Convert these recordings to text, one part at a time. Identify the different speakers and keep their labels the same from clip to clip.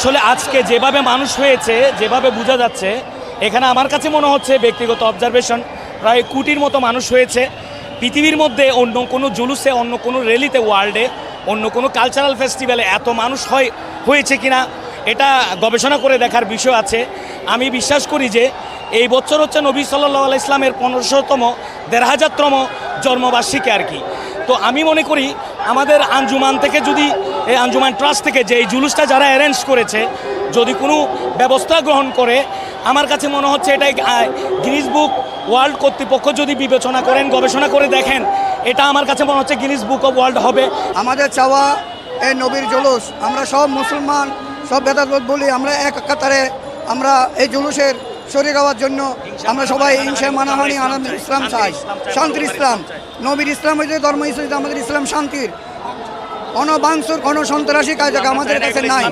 Speaker 1: আসলে আজকে যেভাবে মানুষ হয়েছে, যেভাবে বোঝা যাচ্ছে, এখানে আমার কাছে মনে হচ্ছে ব্যক্তিগত অবজারভেশন প্রায় কোটির মতো মানুষ হয়েছে। পৃথিবীর মধ্যে অন্য কোনো জুলুসে, অন্য কোনো র্যালিতে ওয়ার্ল্ডে অন্য কোনো কালচারাল ফেস্টিভ্যালে এত মানুষ হয়, হয়েছে কিনা, এটা গবেষণা করে দেখার বিষয় আছে। আমি বিশ্বাস করি যে এই বছর হচ্ছে নবী সাল্লাহ ইসলামের পনেরোশোতম, দেড় হাজারতম জন্মবার্ষিকী আর কি। তো আমি মনে করি আমাদের আঞ্জুমান থেকে যদি, এই আঞ্জুমান ট্রাস্ট থেকে যে এই জুলুসটা যারা অ্যারেঞ্জ করেছে, যদি কোনো ব্যবস্থা গ্রহণ করে, আমার কাছে মনে হচ্ছে এটা গিনিস বুক ওয়ার্ল্ড কর্তৃপক্ষ যদি বিবেচনা করেন, গবেষণা করে দেখেন, এটা আমার কাছে মনে হচ্ছে গিনিস বুক অফ ওয়ার্ল্ড হবে।
Speaker 2: আমাদের চাওয়া এই নবীর জুলুস, আমরা সব মুসলমান, সব বেদাত বলি, আমরা এক কাতারে আমরা এই জুলুসের শরীর হওয়ার জন্য আমরা সবাই ইনসা মানাহানি আনন্দ, ইসলাম চাই, শান্তির ইসলাম। নবীর ইসলাম হইতে, ধর্ম ইসলাম আমাদের ইসলাম শান্তির। কোনো বাংসুর কোনো সন্ত্রাসী কাজ আমাদের কাছে নাই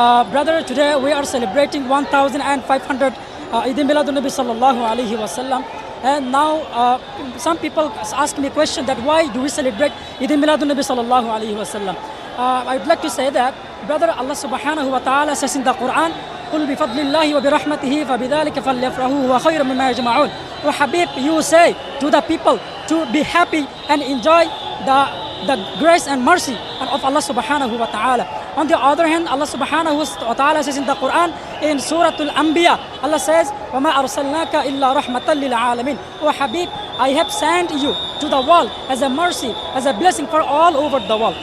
Speaker 3: Uh, brother, today we are celebrating 1,500 uh, Eid Miladun Nabi sallallahu alaihi wasallam. And now uh, some people ask me question that why do we celebrate Eid Miladun Nabi sallallahu alaihi wasallam? Uh, I'd like to say that, brother, Allah subhanahu wa ta'ala says in the Quran, قل بفضل الله وبرحمته فبذلك فليفرحوا هو خير مما يجمعون. وحبيب يو سي تو ذا بيبل تو بي هابي اند انجوي ذا ذا جريس اند ميرسي اوف الله سبحانه وتعالى on the other hand الله سبحانه وتعالى says in the Quran in سورة الأنبياء الله says وما أرسلناك إلا رحمة للعالمين وحبيب I have sent you to the world as a mercy as a blessing for all over the world.